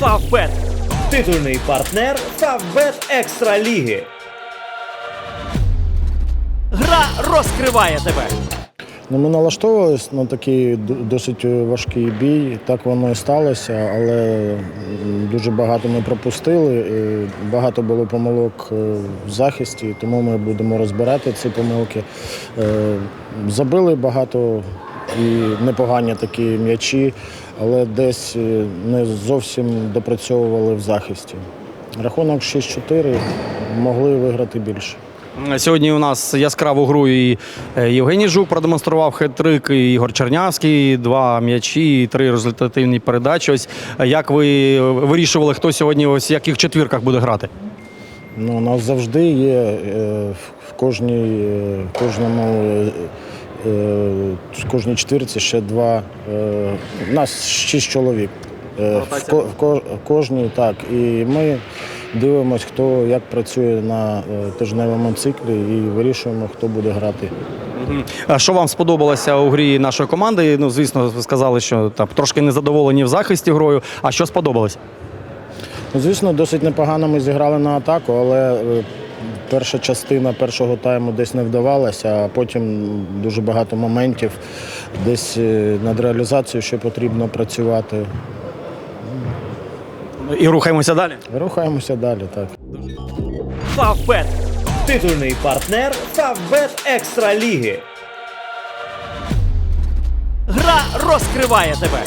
Фавбет. Титульний партнер Фавбет Екстра Ліги. Гра розкриває тебе. Ну, ми налаштовувалися на такий досить важкий бій. Так воно і сталося, але дуже багато ми пропустили. Багато було помилок е, в захисті, тому ми будемо розбирати ці помилки. Е, Забили багато і непогані такі м'ячі, але десь е, не зовсім допрацьовували в захисті. Рахунок 6-4 могли виграти більше. Сьогодні у нас яскраву гру і е, Євгеній Жук продемонстрував хет-трик, і Ігор Чернявський, два м'ячі, і три результативні передачі. Ось е, як ви вирішували, хто сьогодні ось в яких четвірках буде грати? Ну, у нас завжди є в- в кожній, е, кожному, в кожній четвірці ще два. е, У нас шість чоловік. Е, В, кожній так. І ми дивимося, хто як працює на е, тижневому циклі і вирішуємо, хто буде грати. А Що вам сподобалося у грі нашої команди? Ну, звісно, ви сказали, що там трошки незадоволені в захисті грою. А що сподобалось? Ну, звісно, досить непогано ми зіграли на атаку, але е, перша частина першого тайму десь не вдавалася, а потім дуже багато моментів. Десь е, над реалізацією ще потрібно працювати. І рухаємося далі. Рухаємося далі, так. Фавбет. Титульний партнер Фавбет Екстра Ліги. Гра розкриває тебе.